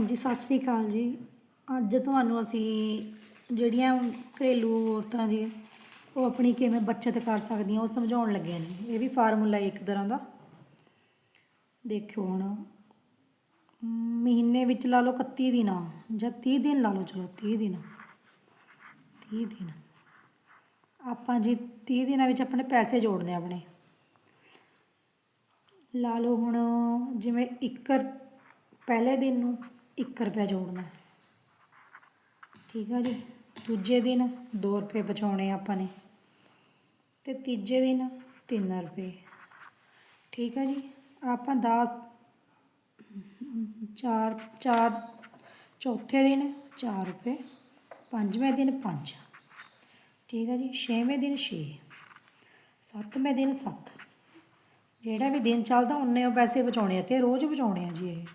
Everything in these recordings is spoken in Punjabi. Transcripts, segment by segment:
ਹਾਂਜੀ, ਸਤਿ ਸ੍ਰੀ ਅਕਾਲ ਜੀ। ਅੱਜ ਤੁਹਾਨੂੰ ਅਸੀਂ ਜਿਹੜੀਆਂ ਘਰੇਲੂ ਔਰਤਾਂ ਜੀ ਉਹ ਆਪਣੀ ਕਿਵੇਂ ਬੱਚਤ ਕਰ ਸਕਦੀਆਂ, ਉਹ ਸਮਝਾਉਣ ਲੱਗੇ ਨੇ ਇਹ ਵੀ ਫਾਰਮੂਲਾ ਇੱਕ ਤਰ੍ਹਾਂ ਦਾ। ਦੇਖਿਓ ਹੁਣ। ਮਹੀਨੇ ਵਿੱਚ ਲਾ ਲਓ 31 ਦਿਨਾਂ। ਜਾਂ 30 ਦਿਨ ਲਾ ਲਓ, ਚਲੋ 30 ਦਿਨ। 30 ਦਿਨ। ਆਪਾਂ ਜੀ 30 ਦਿਨਾਂ ਵਿੱਚ ਆਪਣੇ ਪੈਸੇ ਜੋੜਨੇ ਆਪਣੇ। ਲਾ ਲਓ ਹੁਣ ਜਿਵੇਂ ਇੱਕ ਪਹਿਲੇ ਦਿਨ ਨੂੰ 1 ਰੁਪਇਆ ਜੋੜਨਾ ਠੀਕ ਆ ਜੀ? ਦੂਜੇ ਦਿਨ 2 ਰੁਪਏ ਬਚਾਉਣੇ ਆ ਆਪਾਂ ਨੇ। ਤੇ ਤੀਜੇ ਦਿਨ 3 ਰੁਪਏ। ਠੀਕ ਆ ਜੀ? ਆਪਾਂ 10 ਚਾਰ ਚਾਰ, ਚੌਥੇ ਦਿਨ 4 ਰੁਪਏ, ਪੰਜਵੇਂ ਦਿਨ 5 ਠੀਕ ਹੈ ਜੀ? ਛੇਵੇਂ ਦਿਨ 6 ਸੱਤਵੇਂ ਦਿਨ 7 ਜਿਹੜਾ ਵੀ ਦਿਨ ਚੱਲਦਾ ਉਨੇ ਉਹ ਪੈਸੇ ਬਚਾਉਣੇ ਆ ਤੇ ਰੋਜ਼ ਬਚਾਉਣੇ ਆ ਜੀ ਇਹ।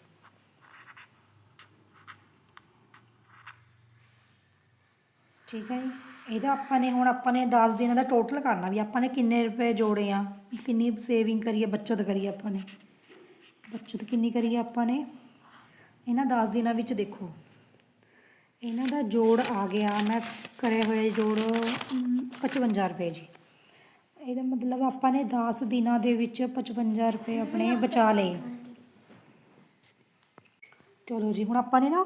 ਠੀਕ ਹੈ ਜੀ। ਇਹਦਾ ਆਪਾਂ ਨੇ ਹੁਣ ਆਪਾਂ ਨੇ 10 ਦਿਨਾਂ ਦਾ ਟੋਟਲ ਕਰਨਾ ਵੀ ਆਪਾਂ ਨੇ ਕਿੰਨੇ ਰੁਪਏ ਜੋੜੇ ਆ ਕਿੰਨੀ ਸੇਵਿੰਗ ਕਰੀ ਹੈ ਬੱਚਤ ਕਰੀ ਆਪਾਂ ਨੇ। ਬੱਚਤ ਕਿੰਨੀ ਕਰੀ ਆਪਾਂ ਨੇ? ਇਹਨਾਂ 10 ਦਿਨਾਂ ਵਿੱਚ ਦੇਖੋ। ਇਹਨਾਂ ਦਾ ਜੋੜ ਆ ਗਿਆ ਮੈਂ ਕਰੇ ਹੋਏ ਜੋੜ ਅਮ, 55 ਰੁਪਏ ਜੀ। ਇਹਦਾ ਮਤਲਬ ਆਪਾਂ ਨੇ 10 ਦਿਨਾਂ ਦੇ ਵਿੱਚ 55 ਰੁਪਏ ਆਪਣੇ ਬਚਾ ਲਏ। ਚਲੋ ਜੀ ਹੁਣ ਆਪਾਂ ਨੇ ਨਾ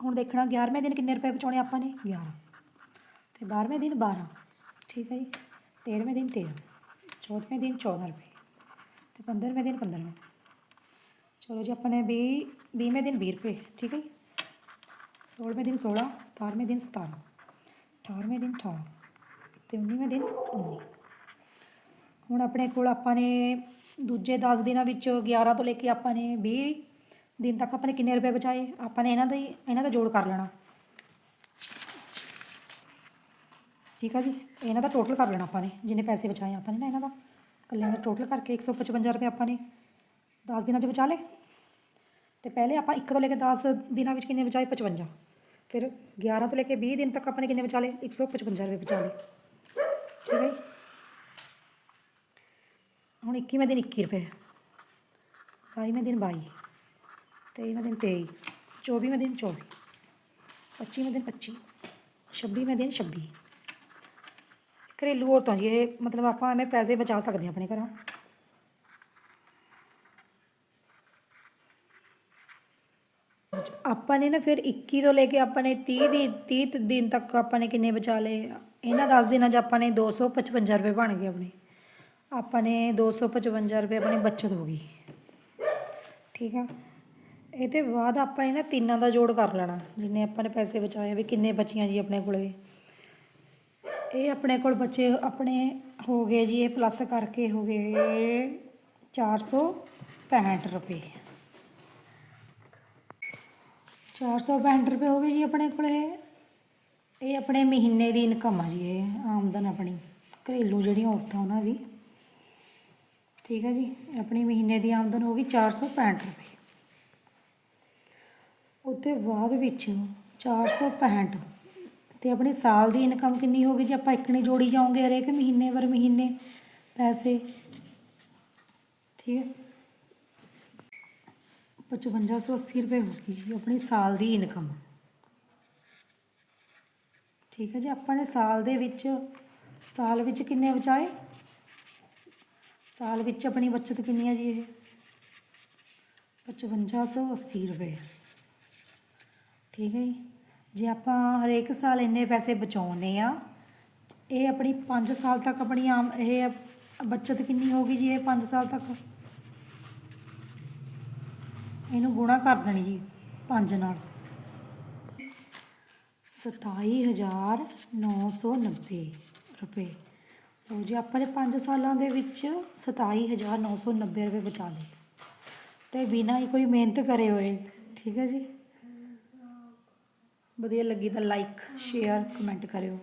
ਹੁਣ ਦੇਖਣਾ 11ਵੇਂ ਦਿਨ ਕਿੰਨੇ ਰੁਪਏ ਬਚਾਉਣੇ ਆਪਾਂ ਨੇ? 11 ਤੇ 12ਵੇਂ ਦਿਨ 12 ਠੀਕ ਹੈ ਜੀ? 13ਵੇਂ ਦਿਨ 13 14ਵੇਂ ਦਿਨ 14 ਰੁਪਏ। ਤੇ 15ਵੇਂ ਦਿਨ 15 ਚਲੋ ਜੀ ਆਪਾਂ ਨੇ 20 20ਵੇਂ ਦਿਨ 20 ਰੁਪਏ। ਠੀਕ ਹੈ ਜੀ? 16ਵੇਂ ਦਿਨ 16 17ਵੇਂ ਦਿਨ 17 18ਵੇਂ ਦਿਨ 18 ਤੇ 19ਵੇਂ ਦਿਨ 19 ਹੁਣ ਆਪਣੇ ਕੋਲ ਆਪਾਂ ਨੇ ਦੂਜੇ 10 ਦਿਨਾਂ ਵਿੱਚ 11 ਤੋਂ ਲੈ ਕੇ ਆਪਾਂ ਨੇ 20 ਦਿਨ ਤੱਕ ਆਪਾਂ ਨੇ ਕਿੰਨੇ ਰੁਪਏ ਬਚਾਏ? ਆਪਾਂ ਨੇ ਇਹਨਾਂ ਦਾ ਹੀ ਇਹਨਾਂ ਦਾ ਜੋੜ ਕਰ ਲੈਣਾ। ਠੀਕ ਆ ਜੀ? ਇਹਨਾਂ ਦਾ ਟੋਟਲ ਕਰ ਲੈਣਾ ਆਪਾਂ ਨੇ, ਜਿੰਨੇ ਪੈਸੇ ਬਚਾਏ ਆਪਾਂ ਨੇ ਨਾ ਇਹਨਾਂ ਦਾ। ਇਕੱਲਿਆਂ ਦਾ ਟੋਟਲ ਕਰਕੇ 155 ਰੁਪਏ ਆਪਾਂ ਨੇ 10 ਦਿਨਾਂ 'ਚ ਬਚਾ ਲਏ। ਤੇ ਪਹਿਲੇ ਆਪਾਂ 1 ਤੋਂ ਲੈ ਕੇ 10 ਦਿਨਾਂ ਵਿੱਚ ਕਿੰਨੇ ਬਚਾਏ? 55 ਫਿਰ 11 ਤੋਂ ਲੈ ਕੇ 20 ਦਿਨ ਤੱਕ ਆਪਾਂ ਨੇ ਕਿੰਨੇ ਬਚਾ ਲਏ? 155 ਰੁਪਏ ਬਚਾ ਲਏ। ਠੀਕ ਹੈ ਜੀ? ਹੁਣ 21ਵੇਂ ਦਿਨ 21 ਰੁਪਏ 22ਵੇਂ ਦਿਨ 22 23ਵੇਂ ਦਿਨ 23 24ਵੇਂ ਦਿਨ 24 25ਵੇਂ ਦਿਨ 25 26ਵੇਂ ਦਿਨ 26 ਘਰੇਲੂ ਔਰਤਾਂ ਜੀ, ਇਹ ਮਤਲਬ ਆਪਾਂ ਐਵੇਂ ਪੈਸੇ ਬਚਾ ਸਕਦੇ ਹਾਂ ਆਪਣੇ ਘਰੋਂ। ਆਪਾਂ ਨੇ ਨਾ ਫਿਰ 21 ਤੋਂ ਲੈ ਕੇ ਆਪਾਂ ਨੇ 30 ਦੀ 30 ਦਿਨ ਤੱਕ ਆਪਾਂ ਨੇ ਕਿੰਨੇ ਬਚਾ ਲਏ? ਇਹਨਾਂ 10 ਦਿਨਾਂ 'ਚ ਆਪਾਂ ਨੇ 255 ਰੁਪਏ ਬਣ ਗਏ ਆਪਣੇ। ਆਪਾਂ ਨੇ 255 ਰੁਪਏ ਆਪਣੀ ਬਚਤ ਹੋ ਗਈ। ਠੀਕ ਆ? ਇਹਦੇ ਬਾਅਦ ਆਪਾਂ ਇਹਨਾਂ ਤਿੰਨਾਂ ਦਾ ਜੋੜ ਕਰ ਲੈਣਾ, ਜਿੰਨੇ ਆਪਾਂ ਨੇ ਪੈਸੇ ਬਚਾਏ ਵੀ ਕਿੰਨੇ ਬਚੀਆਂ ਜੀ ਆਪਣੇ ਕੋਲੇ। ਇਹ ਆਪਣੇ ਕੋਲ ਬੱਚੇ ਆਪਣੇ ਹੋ ਗਏ ਜੀ, ਇਹ ਪਲੱਸ ਕਰਕੇ ਹੋ ਗਏ 465 ਰੁਪਏ। 465 ਰੁਪਏ ਹੋ ਗਏ ਜੀ ਆਪਣੇ ਕੋਲ ਇਹ। ਇਹ ਆਪਣੇ ਮਹੀਨੇ ਦੀ ਇਨਕਮ ਆ ਜੀ ਇਹ, ਆਮਦਨ ਆਪਣੀ, ਘਰੇਲੂ ਜਿਹੜੀਆਂ ਔਰਤਾਂ ਉਹਨਾਂ ਦੀ। ਠੀਕ ਹੈ ਜੀ, ਆਪਣੀ ਮਹੀਨੇ ਦੀ ਆਮਦਨ ਹੋ ਗਈ 465 ਰੁਪਏ। ਉਹਦੇ ਬਾਅਦ ਵਿੱਚ 465 ਤੇ ਆਪਣੀ ਸਾਲ ਦੀ ਇਨਕਮ ਕਿੰਨੀ ਹੋ ਗਈ ਜੀ ਆਪਾਂ ਇੱਕ ਨਹੀਂ ਜੋੜੀ ਜਾਓਗੇ ਹਰੇਕ ਮਹੀਨੇ ਵਰ ਮਹੀਨੇ ਪੈਸੇ। ਠੀਕ ਹੈ। 5580 ਰੁਪਏ ਹੋ ਗਈ ਜੀ ਆਪਣੀ ਸਾਲ ਦੀ ਇਨਕਮ। ਠੀਕ ਹੈ ਜੀ, ਆਪਾਂ ਨੇ ਸਾਲ ਦੇ ਵਿੱਚ, ਸਾਲ ਵਿੱਚ ਕਿੰਨੇ ਬਚਾਏ ਸਾਲ ਵਿੱਚ ਆਪਣੀ ਬਚਤ ਕਿੰਨੀ ਹੈ ਜੀ ਇਹ? 5580 ਰੁਪਏ। ਠੀਕ ਹੈ ਜੀ। ਜੇ ਆਪਾਂ ਹਰੇਕ ਸਾਲ ਇੰਨੇ ਪੈਸੇ ਬਚਾਉਂਦੇ ਆ, ਇਹ ਆਪਣੀ 5 ਸਾਲ ਤੱਕ ਆਪਣੀ ਆਮ, ਇਹ ਬਚਤ ਕਿੰਨੀ ਹੋ ਗਈ ਜੀ ਇਹ 5 ਸਾਲ ਤੱਕ? ਇਹਨੂੰ ਗੁਣਾ ਕਰ ਦੇਣੀ ਜੀ 5 ਨਾਲ। 27990 ਰੁਪਏ। ਲਓ ਜੀ, ਆਪਾਂ ਨੇ 5 ਸਾਲਾਂ ਦੇ ਵਿੱਚ 27990 ਰੁਪਏ ਬਚਾ ਲਏ। ਤੇ ਬਿਨਾਂ ਹੀ ਕੋਈ ਮਿਹਨਤ ਕਰੇ ਹੋਏ, ਠੀਕ ਹੈ ਜੀ? ਵਧੀਆ ਲੱਗੀ ਤਾਂ ਲਾਈਕ ਸ਼ੇਅਰ ਕਮੈਂਟ ਕਰਿਓ।